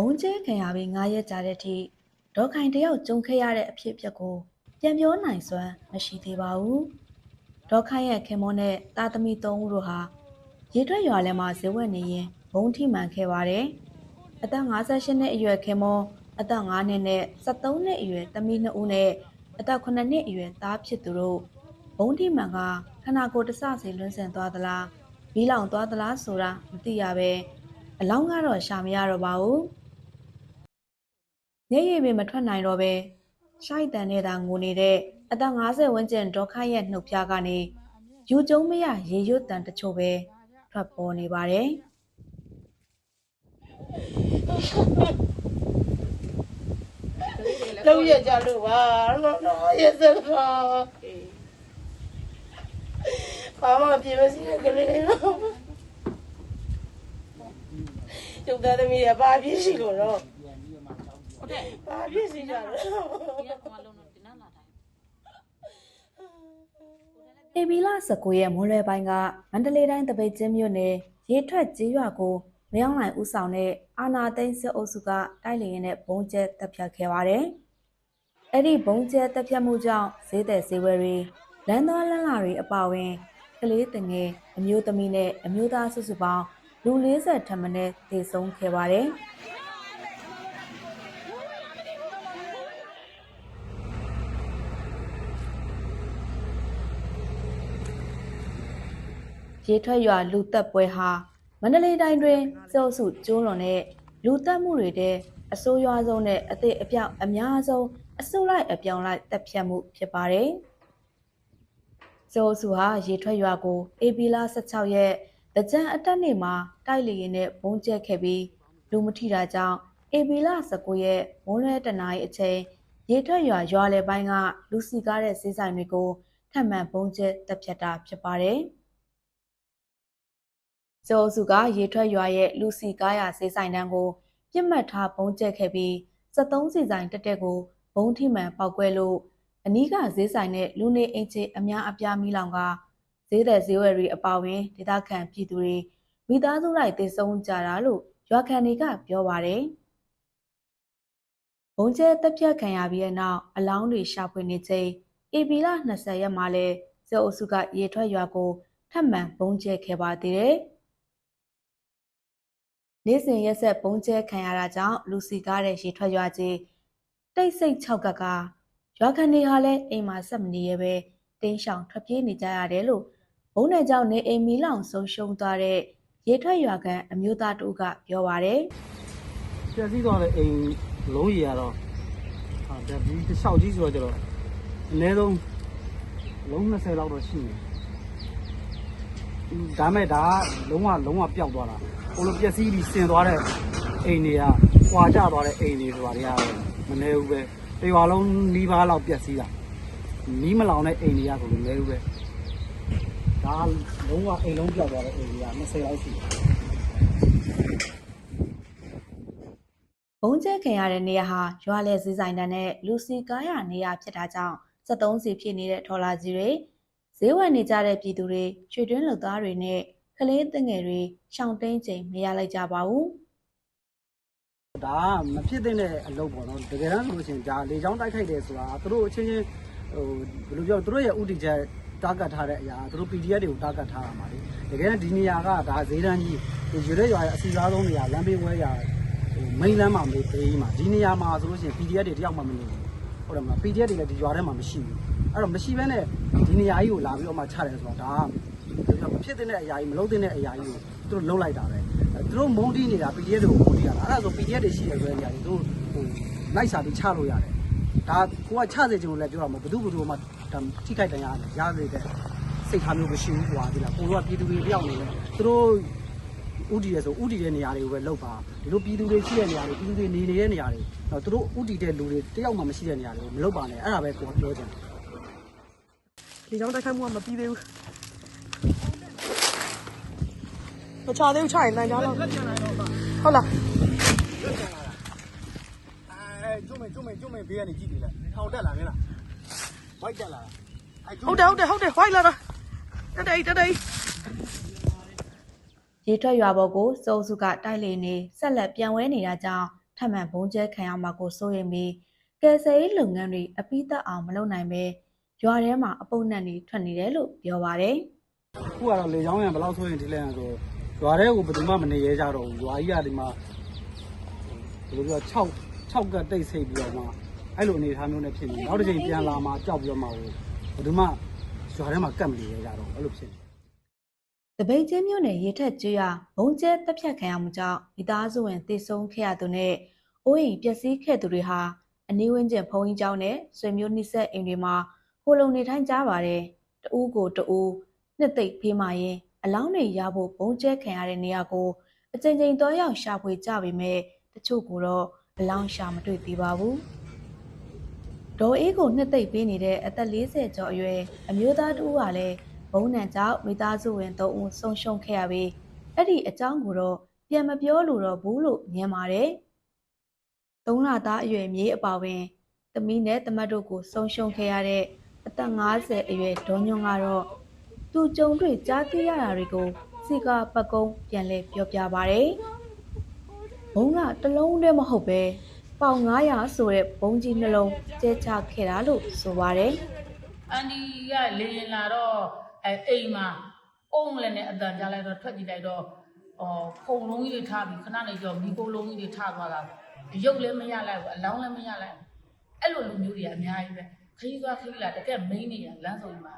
ဘုံကျဲခံရပြီး9ရက်ကြာတဲ့အထိဒေါက်ခိုင်တယောက်ကြုံခဲ့ရတဲ့အဖြစ်အပျက်ကိုပြန်ပြောနိုင်စွမ်းမရှိသေးပါဘူးဒေါက်ခိုင်ရဲ့ခင်မောနဲ့တာသမီ3ဦးတို့ဟာရေထွက်ရွာလဲမှာဇေဝက်နေရင်ဘုံထိမှန်ခဲ့ပါတယ်အသက်58နှစ်အရွယ်ခင်မောအသက်9နှစ်နဲ့73နှစ်အရွယ်သမီး2ဦးနဲ့အသက်9နှစ်အရွယ်သားဖြစ်သူတို့ဘုံထိမှန်ကခနာကိုယ်တဆစီလွန်းဆင်သွားသလားမီးလောင်သွားသလားဆိုတာမသိရပဲအလောင်းကတော့ရှာမရတော့ပါဘူး မျက်ရည်ပင်မထွက်နိုင်တော့ပဲရှိုက်တန်နဲ့သာငိုနေတဲ့အသက်50ဝန်းကျင်ဒေါက်ခိုက်ရဲ့နှုတ်ဖျားကနေယူကျုံမရရေရွတ်တန်တချို့ပဲထွက်ပေါ်နေပါတယ်လုံးရကြလို့ပါတော့တော့ရစတော့ဘာမှပြေမစီကလေးကျုပ်သားသမီးကဘာပြည့်ရှိလို့တော့ ဟုတ်တယ်ဘာပြည့်စီကြတော့ဒီကကောင်လုံးတော့ဒီနားလာတိုင်းအေဘီလာ19ရဲ့မွန်လွယ်ပိုင်းကမန္တလေးတိုင်းတပိတ်ချင်းမြို့နယ်ရေထွက်ကျေးရွာကိုမယောင်းနိုင်ဦးဆောင်တဲ့အာနာသိန်းစစ်အုပ်စုကတိုက်လျင်နဲ့ဘုံကျဲတပ်ဖြတ်ခဲ့ပါတယ်။အဲ့ဒီဘုံကျဲတပ်ဖြတ်မှုကြောင့်ဈေးသက်ဈေးဝယ်တွေလမ်းသွားလမ်းလာတွေအပါအဝင်ကလေးတငယ်အမျိုးသမီးနဲ့အမျိုးသားစုစုပေါင်းလူ40ထက်မနည်းသေဆုံးခဲ့ပါတယ်။ ရေထွက်ရွာလူသက်ပွဲဟာမန္တလေးတိုင်းတွင်စောစုကျိုးလွန်တဲ့လူသက်မှုတွေတဲ့အဆိုးရွားဆုံးနဲ့အသေးအပြောက်အများဆုံးအစုလိုက်အပြောင်းလိုက်တပ်ဖြတ်မှုဖြစ်ပါတယ်။စောစုဟာရေထွက်ရွာကိုအေပီလာ16ရက်တကြံအတက်နေ့မှာတိုက်လေရင်နဲ့ဘုံကျက်ခဲ့ပြီးလူမထိတာကြောင့်အေပီလာ19ရက်မွန်းလွဲတနာရီအချိန်ရေထွက်ရွာရွာလယ်ပိုင်းကလူစီကားတဲ့ဈေးဆိုင်တွေကိုထပ်မံဘုံကျက်တပ်ဖြတ်တာဖြစ်ပါတယ်။ ကျော်စုကရေထွက်ရွာရဲ့လူစီကားရဈေးဆိုင်တန်းကိုပြစ်မှတ်ထားပုံကျက်ခဲ့ပြီး73စီဆိုင်တက်တက်ကိုဘုံထိမှန်ပောက်ကွဲလို့အနီးကဈေးဆိုင်နဲ့လူနေအိမ်ချေအများအပြားမိလောင်ကဈေးသက်ဈေးဝယ်တွေအပါအဝင်ဒေသခံပြည်သူတွေမိသားစုလိုက်တည်ဆုံးကြတာလို့ရွာခံတွေကပြောပါတယ်ဘုံကျဲတက်ပြတ်ခံရပြီးတဲ့နောက်အလောင်းတွေရှာဖွေနေချိန်အေပီလာ20ရက်မှာလဲဇေအုပ်စုကရေထွက်ရွာကိုထပ်မံဘုံကျဲခဲ့ပါသေးတယ်။ နေ့စဉ်ရက်ဆက်ပုံကျဲခံရတာကြောင့်လူစီကားတဲ့ရေထွက်ရွာကြီးတိတ်ဆိတ်၆ကကရွာခံတွေဟာလည်းအိမ်မှာဆက်မနေရပဲတင်းရှောင်ထွက်ပြေးနေကြရတယ်လို့ဘုံနယ်ကြောင့်နေအိမ်မီလောင်ဆုံးရှုံးသွားတဲ့ရေထွက်ရွာကန်အမျိုးသားတို့ကပြောပါတယ်ပြည့်စည်သွားတဲ့အိမ်လုံးကြီးကတော့ဟာဒါဒီတစ်လျှောက်ကြီးဆိုတော့ကျတော့အနည်းဆုံးလုံး20လောက်တော့ရှိတယ်။ဒါမဲ့ဒါကလုံးဝလုံးဝပျောက်သွားတာ။ ဟိုလိုပျက်စီးပြီးဆင်သွားတဲ့အိမ်တွေကကွာကျသွားတဲ့အိမ်တွေဆိုတာတွေကမနေဘူးပဲ။တရွာလုံးနီးပါးလောက်ပျက်စီးတာ။နီးမလောင်တဲ့အိမ်တွေကဆိုလို့မနေဘူးပဲ။ဒါလုံးဝအိမ်လုံးပျောက်သွားတဲ့အိမ်တွေက20လောက်ရှိတယ်။ဘုံကျဲခံရတဲ့နေရာဟာရွာလေစည်းဆိုင်တန်းနဲ့လူစီကားရနေရာဖြစ်တာကြောင့်73စီဖြစ်နေတဲ့ထော်လာကြီးတွေဈေးဝယ်နေကြတဲ့ပြည်သူတွေချွေတွင်းလုပ်သားတွေနဲ့ ကလေးတငယ်တွေရှောင်းတိန်ချိန်မရလိုက်ကြပါဘူးဒါကမဖြစ်တဲ့အလုပ်ပေါ့နော်တကယ်တမ်းဆိုလို့ရှိရင်ဒါလေချောင်းတိုက်ခိုက်တယ်ဆိုတာသူတို့အချင်းချင်းဟိုဘယ်လိုပြောသူတို့ရဲ့ဥတီချက်တာကတ်ထားတဲ့အရာသူတို့ PDF တွေကိုတာကတ်ထားတာပါလေတကယ်တမ်းဒီနေရာကဒါဈေးတန်းကြီးဒီရွေးရွာရဲ့အစီအစားဆုံးနေရာလမ်းဘေးဝဲရာဟိုမိန်းလမ်းမှာမေးပေးမှာဒီနေရာမှာဆိုလို့ရှိရင် PDF တွေတယောက်မှမနေဘူးဟုတ်တယ်မလား PDF တွေလည်းဒီရွာထဲမှာမရှိဘူးအဲ့တော့မရှိဘဲနဲ့ဒီနေရာကြီးကိုလာပြီးတော့မှချတယ်ဆိုတော့ဒါက မဖြစ်တဲ့အရာကြီးမလုပ်တဲ့အရာကြီးကိုသူတို့လုံးလိုက်တာပဲသူတို့မုန်းတီးနေတာ PDF တွေကိုမုန်းတီးတာအဲ့ဒါဆို PDF တွေရှိတယ်ဆိုတဲ့နေရာတွေသူတို့ဟိုလိုက်စာပြီးချလို့ရတယ်ဒါကိုကချစေချင်လို့လည်းပြောတာမဟုတ်ဘူးဘယ်သူဘယ်သူမှဒါထိခိုက်တရားရစေတဲ့စိတ်ထားမျိုးမရှိဘူးကွာဒီလားကိုတို့ကပြည်သူတွေတယောက်နေလဲသူတို့ဥတီရဲဆိုဥတီတဲ့နေရာတွေကိုပဲလောက်ပါဒီလိုပြည်သူတွေရှိတဲ့နေရာတွေပြည်သူတွေနေနေတဲ့နေရာတွေတော့သူတို့ဥတီတဲ့လူတွေတယောက်မှမရှိတဲ့နေရာတွေကိုမလောက်ပါနဲ့အဲ့ဒါပဲကိုပြောချင်တယ်ဒီကြောင့်တိုက်ခိုက်မှုကမပြီးသေးဘူး မချသေးဘူးချရင်နိုင်ကြတော့ဟုတ်လားအဲကျုံမေကျုံမေကျုံမေဘေးကနေကြည့်နေလဲထောင်တက်လာမင်းလားဝိုက်တက်လာအဲကျုံဟုတ်တယ်ဟုတ်တယ်ဟုတ်တယ်ဝိုက်လာတာတက်တယ်တက်တယ်ရေထွက်ရွာပေါ်ကိုစိုးစုကတိုက်လေနေဆက်လက်ပြန်ဝဲနေတာကြောင့်ထပ်မံဘုံကျဲခံရမှာကိုစိုးရိမ်ပြီးကယ်ဆယ်ရေးလုပ်ငန်းတွေအပိသက်အောင်မလုပ်နိုင်ပဲရွာထဲမှာအပုပ်နှံတွေထွက်နေတယ်လို့ပြောပါတယ်အခုကတော့လေချောင်းရံဘယ်လောက်ဆိုရင်ဒီလဲဆို ရွာထဲကိုဘယ်သူမှမနေရဲကြတော့ဘူးရွာကြီးကဒီမှာဘယ်လိုပြော6 6ကတ်တိတ်ဆိတ်ပြီးတော့မှအဲ့လိုအနေအထားမျိုးနဲ့ဖြစ်နေနောက်တစ်ချိန်ပြန်လာမှကြောက်ပြီးတော့မှဘယ်သူမှရွာထဲမှာကတ်မနေရဲကြတော့အဲ့လိုဖြစ်နေ။တပိတ်ချင်းမြို့နယ်ရေထက်ကျွရဘုံကျဲတက်ဖြတ်ခံရမှုကြောင့်မိသားစုဝင်တည်ဆုံခဲ့ရသူနဲ့အိုးအိမ်ပျက်စီးခဲ့သူတွေဟာအနီးဝန်းကျင်ဖုံးကြီးကျောင်းနဲ့ဆွေမျိုးနှိစက်အိမ်တွေမှာဟိုလုံနေထိုင်ကြပါတယ်။တဦးကိုတဦးနှစ်သိမ့်ဖေးမှရင် အလောင်းတွေရဖို့ဘုံကျဲခံရတဲ့နေရာကိုအကြိမ်ကြိမ်တော့ရောက်ရှာဖွေကြပေမဲ့တချို့ကတော့အလောင်းရှာမတွေ့သေးပါဘူး။ဒေါ်အေးကိုနှစ်သိမ့်ပေးနေတဲ့အသက်40ကျော်အရွယ်အမျိုးသားတူကလည်းဘုံနံကြောင့်မိသားစုဝင်၃ဦးဆုံးရှုံးခဲ့ရပြီးအဲ့ဒီအကြောင်းကိုတော့ပြန်မပြောလို့တော့ဘူးလို့ညင်ပါတယ်။သုံးလသားအရွယ်မြေးအပါဝင်သမီးနဲ့တမတ်တို့ကိုဆုံးရှုံးခဲ့ရတဲ့အသက်50အရွယ်ဒေါ်ညွန့်ကတော့ သူကြုံတွေ့ကြားသိရတာတွေကိုစီကာပတ်ကုံးပြန်လဲပြောပြပါတယ်။ဘုံကတစ်လုံးတည်းမဟုတ်ပဲပေါင်900ဆိုတဲ့ဘုံကြီးနှလုံးကျဲချခဲ့တာလို့ဆိုပါတယ်။အန်ဒီကလေရင်လာတော့အဲအိမ်မှာအုံးလည်းနဲ့အတန်ကြားလိုက်တော့ထွက်ကြည့်လိုက်တော့အော်ခုံလုံးကြီးတွေထားပြီးခဏနေကြောမိကိုလုံးကြီးတွေထားသွားတာရုပ်လည်းမရလိုက်ဘူးအလောင်းလည်းမရလိုက်ဘူးအဲ့လိုလူမျိုးတွေကအများကြီးပဲခရီးသွားခရီးလာတကယ်မိန်းနေရလမ်းစုံမှာ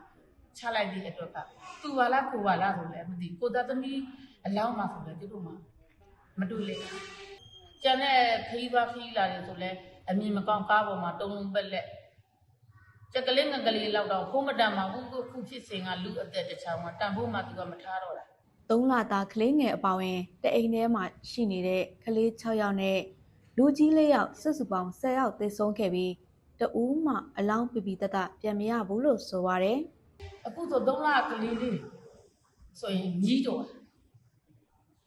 ချလိုက်တဲ့အတွက်ကသူပါလားကိုပါလားဆိုလည်းမသိကိုသားသမီးအလောင်းမှာဆိုလည်းသူတို့မှမတွေ့လေကျန်တဲ့ခရီးသွားခရီးလာတွေဆိုလည်းအမြင်မကောင်းကားပေါ်မှာတုံးလုံးပက်လက်ကြက်ကလေးငကလေးလောက်တော့ဖုံးမတန်မှာဘူးခုဖြစ်စဉ်ကလူအသက်တစ်ချောင်းမှာတန်ဖို့မှသူကမထားတော့တာသုံးလသားကလေးငယ်အပါဝင်တအိမ်ထဲမှာရှိနေတဲ့ကလေး6ယောက်နဲ့လူကြီး4ယောက်စုစုပေါင်း10ယောက်သေဆုံးခဲ့ပြီးတဦးမှအလောင်းပြပြတတပြန်မရဘူးလို့ဆိုပါရယ် အခုဆို3လကလေးလေးဆိုရင်ကြီးတော့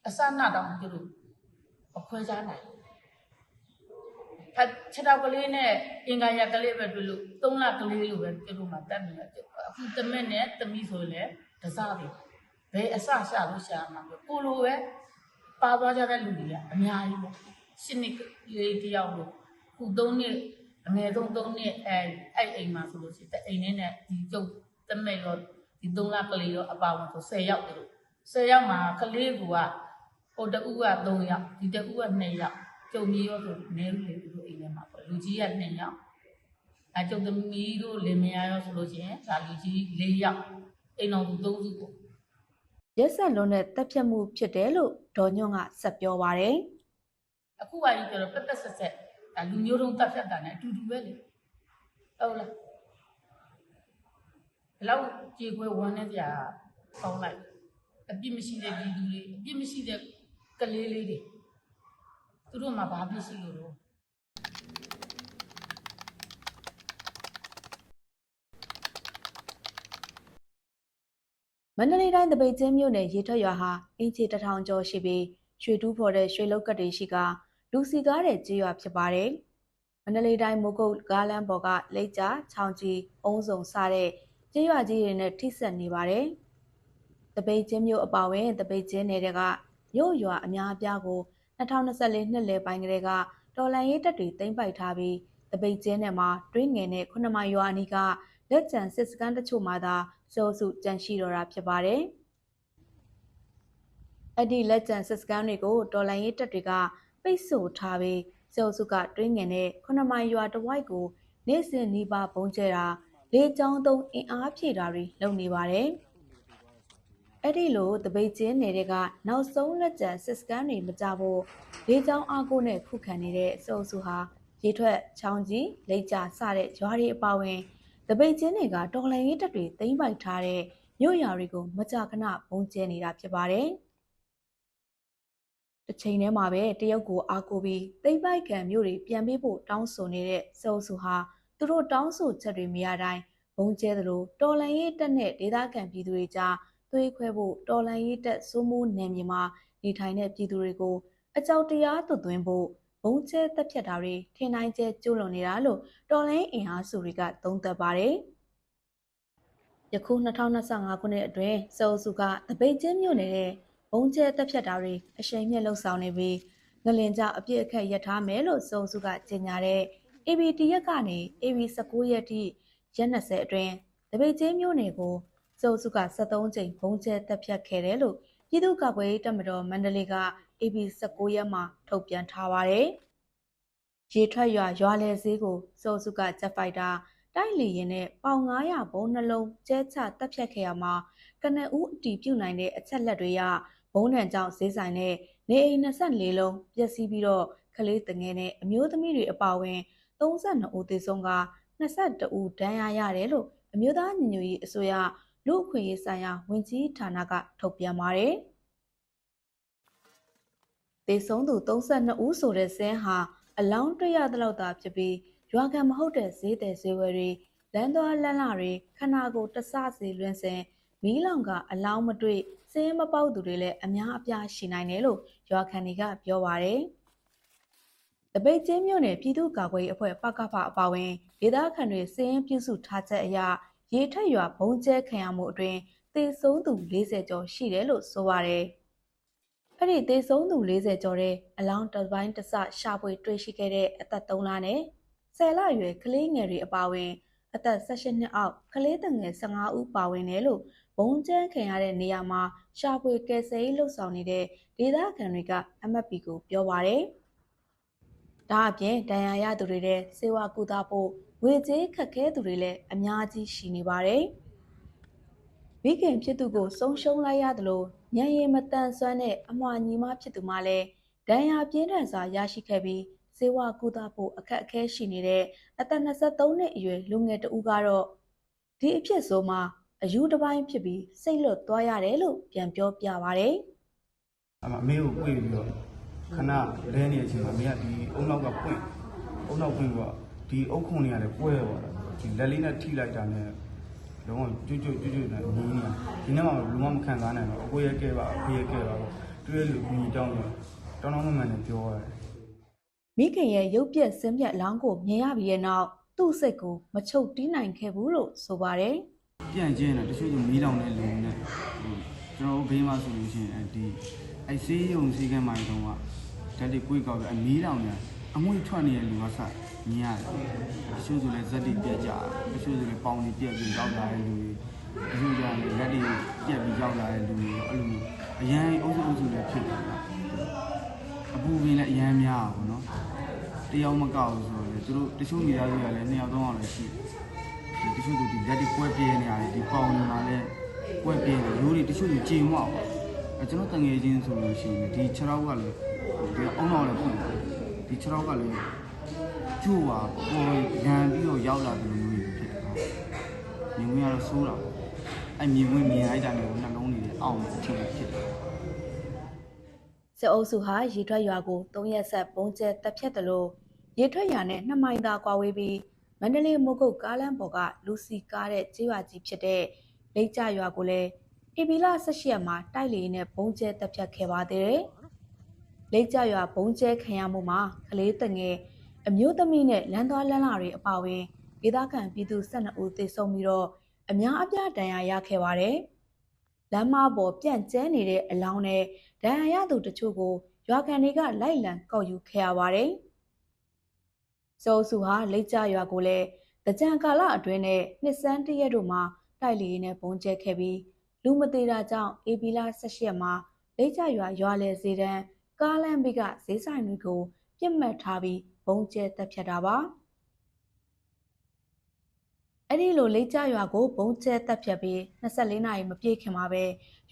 အစနာတော့သူတို့အခွဲခြားနိုင်ဖတ်ချက်တော့ကလေးနဲ့အင်္ဂါရကလေးပဲတွေ့လို့3လကလေးလိုပဲသူတို့မှတတ်နေတယ်အခုတမက်နဲ့တမီဆိုရင်လည်းတစားပြီဘယ်အစရှာလို့ရှာမှာပဲကိုလိုပဲပါသွားကြတဲ့လူတွေကအများကြီးပေါ့ရှစ်နှစ်လေးတယောက်လို့ခု3နှစ်အငယ်ဆုံး3နှစ်အဲအဲ့အိမ်မှာဆိုလို့ရှိရင်တအိမ်နဲ့ဒီကျုပ် တမက်ရောဒီ3လကလေးရောအပါဝင်ဆို10ယောက်တို့10ယောက်မှာကလေးကဟိုတဦးက3ယောက်ဒီတဦးက2ယောက်ကျုံကြီးရောဆိုနေလူတွေတို့အိမ်ထဲမှာပေါ့လူကြီးက2ယောက်အဲကျုံသမီးတို့လင်မယားရောဆိုလို့ရှိရင်ဒါလူကြီး4ယောက်အိမ်တော်သူ3စုပေါ့ရက်ဆက်လုံးတဲ့တပ်ဖြတ်မှုဖြစ်တယ်လို့ဒေါ်ညွန့်ကဆက်ပြောပါရယ်အခုကကြီးကျတော့ပက်ပက်ဆက်ဆက်ဒါလူမျိုးတုံးတက်ဖြတ်တာနဲ့အတူတူပဲလေဟုတ်လား ဘယ်လောက်ကြေခွဲဝမ်းနေကြပေါင်းလိုက်အပြစ်မရှိတဲ့ဒီလူတွေအပြစ်မရှိတဲ့ကလေးလေးတွေသူတို့မှဘာပြစ်ရှိလို့တော့မန္တလေးတိုင်းတပိတ်ချင်းမြို့နယ်ရေထွက်ရွာဟာအင်ချီတထောင်ကျော်ရှိပြီးရွှေတူးဖော်တဲ့ရွှေလောက်ကတ်တွေရှိကလူစီကားတဲ့ကြေးရွာဖြစ်ပါတယ်။မန္တလေးတိုင်းမိုးကုတ်ကားလမ်းပေါ်ကလိတ်ကြချောင်းကြီးအုံးစုံစတဲ့ ကြေးရွာကြီးတွေနဲ့ထိစပ်နေပါတယ်။တပိတ်ချင်းမြို့အပါဝင်တပိတ်ချင်းနယ်တွေကမြို့ရွာအများအပြားကို2024နှစ်လယ်ပိုင်းကလေးကတော်လန်ရေးတပ်တွေသိမ်းပိုက်ထားပြီးတပိတ်ချင်းနယ်မှာတွင်းငယ်နဲ့ခုနမိုင်ရွာအနီးကလက်ကျန်စစ်စခန်းတချို့မှာသာစိုးစုကြန့်ရှိတော့တာဖြစ်ပါတယ်။အဲ့ဒီလက်ကျန်စစ်စခန်းတွေကိုတော်လိုင်းရေးတပ်တွေကပိတ်ဆို့ထားပြီးစိုးစုကတွင်းငင်နဲ့ခုနမိုင်ရွာတဝိုက်ကိုနေ့စဉ်နီးပါးပုံကျဲတာ လေကြောင်းသုံးအင်အားဖြည့်တာတွေလုပ်နေပါတယ်။အဲ့ဒီလိုတပိတ်ချင်းတွေကနောက်ဆုံးလက်ကျန်စစ်စခန်းတွေမကြဖို့လေကြောင်းအားကိုနဲ့ခုခံနေတဲ့စိုးစုဟာရေထွက်ချောင်းကြီးလိတ်ကြစတဲ့ရွာတွေအပါအဝင်တပိတ်ချင်းတွေကတော်လှန်ရေးတပ်တွေသိမ်းပိုက်ထားတဲ့မြို့ရွာတွေကိုမကြာခဏပုံကျဲနေတာဖြစ်ပါတယ်။တစ်ချိန်တည်းမှာပဲတရုတ်ကိုအားကိုပြီးသိမ်းပိုက်ခံမြို့တွေပြန်ပေးဖို့တောင်းဆိုနေတဲ့စေအုပ်စုဟာ သူတို့တောင်းဆိုချက်တွေမရတိုင်းပုံကျဲသလိုတော်လှန်ရေးတပ်နဲ့ဒေသခံပြည်သူတွေကြားသွေးခွဲဖို့တော်လှန်ရေးတပ်စိုးမိုးနယ်မြေမှာနေထိုင်တဲ့ပြည်သူတွေကိုအကြောက်တရားသွတ်သွင်းဖို့ဘုံကျဲတက်ဖြတ်တာတွေထင်တိုင်းကျဲကျိုးလွန်နေတာလို့တော်လိုင်းအင်အားစုတွေကသုံးသပ်ပါတယ်။ယခု2025ခုနှစ်အတွင်းစေအုပ်စုကတပိတ်ချင်းမြို့နယ်တဲ့ဘုံကျဲတက်ဖြတ်တာတွေအရှိန်မြင့်လှုပ်ဆောင်နေပြီးငလင်ကြအပြစ်အခက်ရထားမယ်လို့စုံစုကကြေညာတဲ့ ABT ရက်ကနေ AB 19 ရက်ထိရက်20အတွင်းတပိတ်ချင်းမျိုးနယ်ကိုစုံစုက73ကြိမ်ဘုံကျဲတက်ဖြတ်ခဲ့တယ်လို့ပြည်သူ့ကာကွယ်ရေးတပ်မတော်မန္တလေးက AB 19 ရက်မှာထုတ်ပြန်ထားပါတယ်။ရေထွက်ရွာရွာလယ်ဈေးကိုစုံစုကဂျက်ဖိုက်တာတိုက်လီရင်နဲ့ပေါင်900ဘုံနှလုံးကျဲချတက်ဖြတ်ခဲ့ရမှာကနဦးအတီးပြုတ်နိုင်တဲ့အချက်လက်တွေရဘုံနှံကြောင့်ဈေးဆိုင်နဲ့နေအိမ်24လုံးပျက်စီးပြီးတော့ကလေးတငယ်နဲ့အမျိုးသမီးတွေအပါအဝင် 32ဦးသေဆုံးက22ဦးဒဏ်ရာရတယ်လို့အမျိုးသားညီညွတ်ရေးအစိုးရလူ့အခွင့်အရေးဆိုင်ရာဝန်ကြီးဌာနကထုတ်ပြန်ပါတယ်။သေဆုံးသူ32ဦးဆိုတဲ့စင်းဟာအလောင်းတွေ့ရသလောက်သာဖြစ်ပြီးရွာခံမဟုတ်တဲ့ဈေးတဲ့ဈေးဝယ်တွေလမ်းသွားလမ်းလာတွေခနာကိုတဆစီလွင်စင်မီးလောင်ကအလောင်းမတွေ့စင်းမပေါက်သူတွေလည်းအများအပြားရှိနိုင်တယ်လို့ရွာခံတွေကပြောပါတယ်။ တပိတ်ချင်းမြို့နယ်ပြည်သူ့ကာကွယ်ရေးအဖွဲ့ပကဖအပါဝင်ဒေသခံတွေစင်းပြုစုထားချက်အရရေထက်ရွာဘုံကျဲခံရမှုအတွင်သေဆုံးသူ40ကျော်ရှိတယ်လို့ဆိုပါတယ်။အဲ့ဒီသေဆုံးသူ40ကျော်တဲ့အလောင်းတစ်ပိုင်းတစ်စရှာဖွေတွေ့ရှိခဲ့တဲ့အသက်3လနဲ့10လအရွယ်ကလေးငယ်တွေအပါအဝင် အသက်18နှစ်အောက်ကလေးတငယ်15ဦးပါဝင်တယ်လို့ဘုံကျန်းခံရတဲ့နေရာမှာရှာဖွေကယ်ဆယ်ရေးလှုပ်ဆောင်နေတဲ့ဒေသခံတွေက MFP ကိုပြောပါရယ်။ ဒါအပြင်ဒဏ်ရာရသူတွေတဲ့စေဝါကူတာဖို့ဝေကျေးခက်ခဲသူတွေလည်းအများကြီးရှိနေပါတယ်။မိခင်ဖြစ်သူကိုဆုံးရှုံးလိုက်ရသလိုညံရီမတန်ဆွမ်းတဲ့အမွှာညီမဖြစ်သူမှလည်းဒဏ်ရာပြင်းထန်စွာရရှိခဲ့ပြီးစေဝါကူတာဖို့အခက်အခဲရှိနေတဲ့အသက်23နှစ်အရွယ်လူငယ်တဦးကတော့ဒီအဖြစ်ဆိုမှာအယူတစ်ပိုင်းဖြစ်ပြီးစိတ်လွတ်သွားရတယ်လို့ပြန်ပြောပြပါဗျ။အမအမေကိုပွင့်ပြီးတော့ ခဏလဲနေတဲ့အချိန်မှာအမေကဒီအုံနောက်ကပွင့်အုံနောက်ပွင့်ပြီးတော့ဒီအုတ်ခုံတွေကလည်းကွဲသွားတာဒီလက်လေးနဲ့ထိလိုက်တာနဲ့လုံးဝကျွတ်ကျွတ်ကျွတ်ကျွတ်နဲ့နင်းနေတာဒီနေ့မှလူမမခံစားနိုင်တော့အကိုရဲကဲပါအဖေရဲကဲပါတော့တွေ့ရလို့ညီတောင်းတော့တောင်းတောင်းမှန်မှန်နဲ့ပြောရတယ်မိခင်ရဲ့ရုပ်ပြက်ဆင်းပြက်အလောင်းကိုမြင်ရပြီးတဲ့နောက်သူ့စိတ်ကိုမချုပ်တီးနိုင်ခဲ့ဘူးလို့ဆိုပါတယ်ပြန်ကျင်းတယ်တချို့ကမီးလောင်တဲ့လူနဲ့ဟိုကျွန်တော်တို့ဘေးမှာဆိုလို့ရှိရင်အဲဒီ အဲဆေးရုံဆေးကမ်းမိုင်းတုန်းကဓာတ်တွေကိုယ်ကောက်ပြီးအမီးလောင်နေအမွှေးထွက်နေတဲ့လူကစမြင်ရတယ်တချို့ဆိုလည်းဇက်တွေပြက်ကြတချို့ဆိုလည်းပေါင်တွေပြက်ပြီးရောက်လာတဲ့လူတွေတချို့ကျလည်းလက်တွေပြက်ပြီးရောက်လာတဲ့လူတွေအဲ့လိုမျိုးအရန်အုပ်စုအုပ်စုလည်းဖြစ်တယ်အပူပင်လည်းအရန်များပါဘောနော်တယောက်မကောက်ဘူးဆိုတော့လေသူတို့တချို့မိသားစုကလည်းနှစ်ယောက်သုံးယောက်လည်းရှိတယ်ဒီတချို့သူဒီလက်တွေကွဲပြဲနေရတယ်ဒီပေါင်နေမှာလည်းကွဲပြဲနေရိုးတွေတချို့သူကြေမောက်အဲ ကျွန်တော်တငယ်ချင်းဆိုလို့ရှိရင်ဒီခြေထောက်ကလည်းဒီအုံနောက်လည်းဖွင့်တယ်ဒီခြေထောက်ကလည်းကျိုးပါပေါ်ရန်ပြီးတော့ရောက်လာတယ်လို့မျိုးဖြစ်တယ်မြင်ဝင်ကတော့ဆိုးတာအဲမြင်ဝင်မြင်လိုက်တာလည်းနှလုံးတွေအောင့်ထင်ဖြစ်တယ်စစ်အုပ်စုဟာရေထွက်ရွာကို၃ရက်ဆက်ပုံကျဲတက်ဖြတ်တယ်လို့ရေထွက်ရွာနဲ့နှစ်မိုင်သာကွာဝေးပြီးမန္တလေးမိုးကုတ်ကားလမ်းပေါ်ကလူစီကားတဲ့ကျေးရွာကြီးဖြစ်တဲ့လိတ်ကျရွာကိုလည်း ဧပြီလ18ရက်မှာတိုက်လေနဲ့ပုံကျဲတက်ဖြတ်ခဲ့ပါသေးတယ်။လိတ်ကျရွာပုံကျဲခံရမှုမှာကလေးတငယ်အမျိုးသမီးနဲ့လမ်းသွားလမ်းလာတွေအပါအဝင်ဒေသခံပြည်သူ12ဦးသေဆုံးပြီးတော့အများအပြားဒဏ်ရာရခဲ့ပါတယ်။လမ်းမပေါ်ပြန့်ကျဲနေတဲ့အလောင်းနဲ့ဒဏ်ရာရသူတချို့ကိုရွာခံတွေကလိုက်လံကောက်ယူခဲ့ရပါတယ်။စိုးစုဟာလိတ်ကြရွာကိုလည်းတကြံကာလအတွင်းနဲ့နှစ်စန်းတရက်တို့မှာတိုက်လီနဲ့ပုံကျဲခဲ့ပြီး လူမသေးတာကြောင့်အေပီလာ18ရက်မှာလိတ်ကြရွာရွာလေစေတန်းကားလမ်းဘေးကဈေးဆိုင်တွေကိုပြစ်မှတ်ထားပြီးပုံကျဲတက်ဖြတ်တာပါ။အဲ့ဒီလိုလိတ်ကြရွာကိုဘုံကျဲတက်ဖြတ်ပြီး24နာရီမပြည့်ခင်မှာပဲ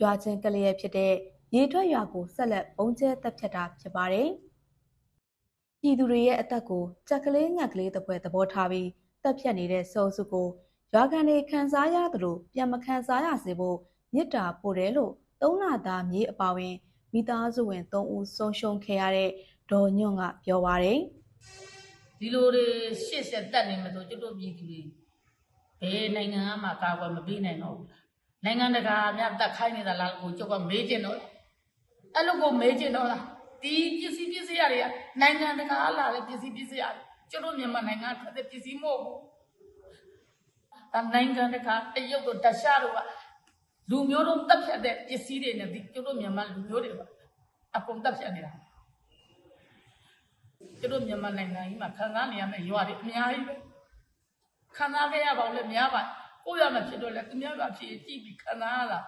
ရွာချင်းကလေးရဖြစ်တဲ့ရေထွက်ရွာကိုဆက်လက်ဘုံကျဲတက်ဖြတ်တာဖြစ်ပါတယ်။ပြည်သူတွေရဲ့အသက်ကိုကြက်ကလေးငှက်ကလေးတစ်ပွဲသဘောထားပြီးတက်ဖြတ်နေတဲ့စောစုကိုရွာခံတွေခံစားရသလိုပြန်မခံစားရစေဖို့ မြစ်တာပို့တယ်လို့သုံးလာသားမြေအပါဝင်မိသားစုဝင်၃ဦးဆုံးရှုံးခဲ့ရတဲ့ဒေါ်ညွန့်ကပြောပါတယ်။ဒီလိုတွေရှစ်ဆက်တက်နေမှဆိုကျွတ်တို့ပြည်သူတွေဘယ်နိုင်ငံမှကာကွယ်မပေးနိုင်တော့ဘူးလားနိုင်ငံတကာများတက်ခိုင်းနေတာလားကိုကျုပ်ကမေးကျင်တော့အဲ့လိုကိုမေးကျင်တော့လားဒီပစ္စည်းပစ္စည်းတွေကနိုင်ငံတကာလာတဲ့ပစ္စည်းပစ္စည်းတွေကျွတ်တို့မြန်မာနိုင်ငံထွက်တဲ့ပစ္စည်းမဟုတ်ဘူးဒါနိုင်ငံတကာတရုတ်တို့တခြားတို့က လူမျိုးတို့တက်ဖြတ်တဲ့ပစ္စည်းတွေနဲ့ဒီကျွတ်တို့မြန်မာလူမျိုးတွေကအကုန်တက်ဖြတ်နေတာကျတို့မြန်မာနိုင်ငံကြီးမှာခံစားနေရမယ့်ရွာတွေအများကြီးပဲခံစားခဲ့ရပါဦးလေများပါကိုယ့်ရမှာဖြစ်တော့လေသူများကဖြစ်ကြည့်ပြီးခံစားရတာ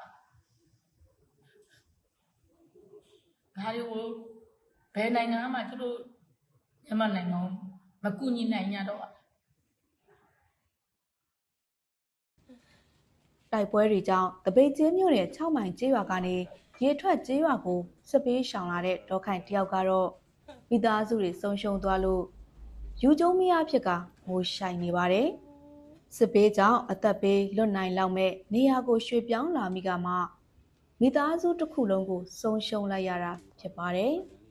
ဒါတွေကိုဘယ်နိုင်ငံမှကျတို့မြန်မာနိုင်ငံကိုမကူညီနိုင်ကြတော့ဘူး တိုက်ပွဲတွေကြောင့်တပိတ်ကျင်းမြို့နယ်6မိုင်ကျေးရွာကနေရေထွက်ကျေးရွာကိုစစ်ပေးရှောင်လာတဲ့ဒေါခိုင်တယောက်ကတော့မိသားစုတွေဆုံးရှုံးသွားလို့ယူကျုံမရဖြစ်ကငိုရှိုင်နေပါတယ်စစ်ပေးကြောင့်အသက်ပေးလွတ်နိုင်လောက်မဲ့နေရာကိုရွှေ့ပြောင်းလာမိကမှမိသားစုတစ်ခုလုံးကိုဆုံးရှုံးလိုက်ရတာဖြစ်ပါတယ်။